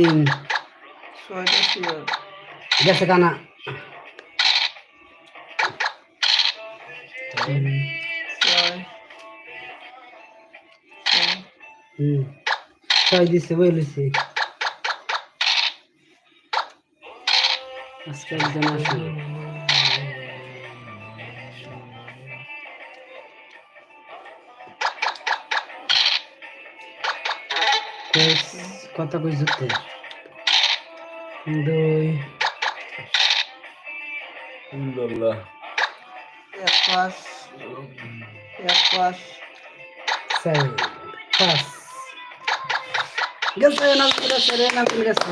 তিন। গেছে কানা। হুম। ছয় দিছে বলেছি আজকে একজন আসবে কইস- কত কই জুতে দুই আলহামদুলিল্লাহ এক পাঁচ এক পাঁচ চার পাঁচ গেছে নাজমুল গেছে রে নাজমুল গেছে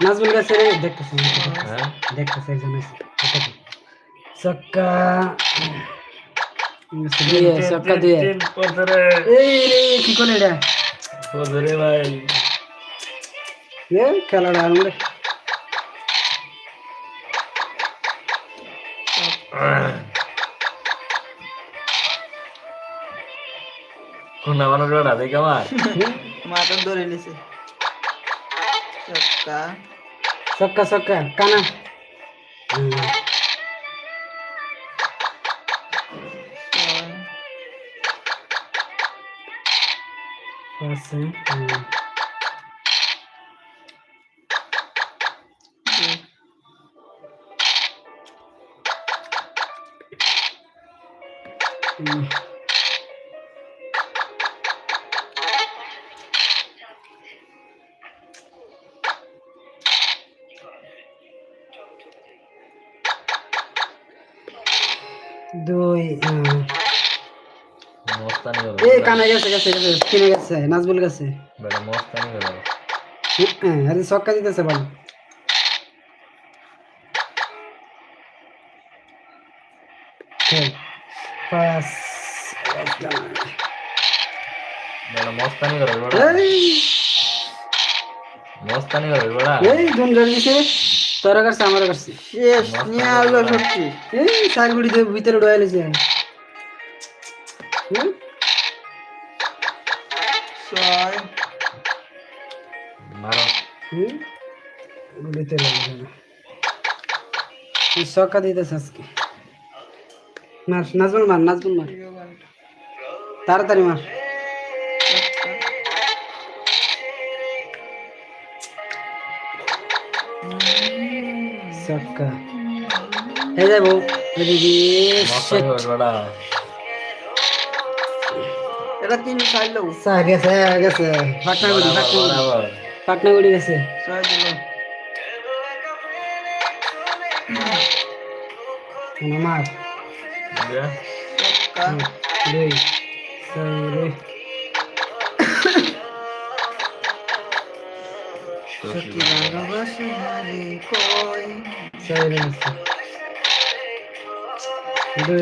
নাজমুল গেছে রে দেখতেছে হ্যাঁ দেখতেছে একজন আছে কত কি? চক্কা দিয়ে চক্কা দিয়ে। এই রে কি করে এটা পথরে ভাই। এ খেলাটা আনলে কোন আমার জোড়া দেখে আমার। মাটন ধরে নিছে। ছক্কা। চক্কা চক্কা কানা। assim um Hum. Dois. মস্তানি এই কানে গেছে গেছে গেছে কিনে গেছে নাজবুল গেছে। বেটা মস্তানি গেল হ্যাঁ আরে সক্কা দিতেছে বল। মস্তানি মস্তানি এই ধুন ধরে দিছে। তোর কাছে আমার কাছে শেষ নিয়ে সত্যি। এই সারগুড়ি দিয়ে ভিতরে ঢোয়া লিছে হুম ছয় হুম গুলিতে লাগে না। তুই দিতেছে আজকে। মার নাজবুল মার নাজবুল মার। তাড়াতাড়ি মার। সক্কা এই যাব এদিকে এটা তিন খাইলো সা গেছে গেছে। পাটনাগুড়ি বরাবর, পাটনাগুড়ি। বরাবর। পাটনাগুড়ি গেছে। ছয় দিল দুই। ছয় সত্যি ভালোবাসে হারে কই? ছয় গেছে। দুই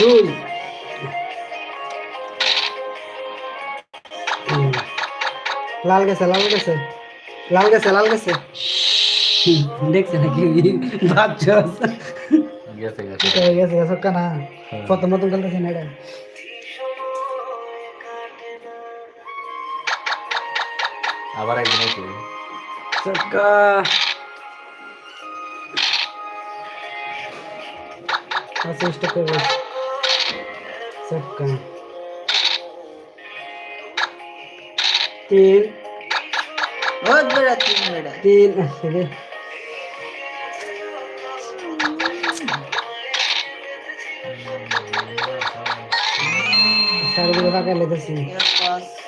তিল্লা হের খাপ তাড়াতাড়ি এই, দুই হুম। লাল গেছে লাল গেছে লাল গেছে লাল গেছে হুম, দেখছে নাকি বাচ্চা গেছে গেছে ঠিক হয়ে গেছে সক্কা না প্রথম নতুন খেলতেছে না এটা আবার একদিন এসে সক্কা চেষ্টা করবে সক্কা তিন ওই বেড়া তিন বেড়া তিন আসলে সারগুলো ফাঁকা লেগেছি এক পাঁচ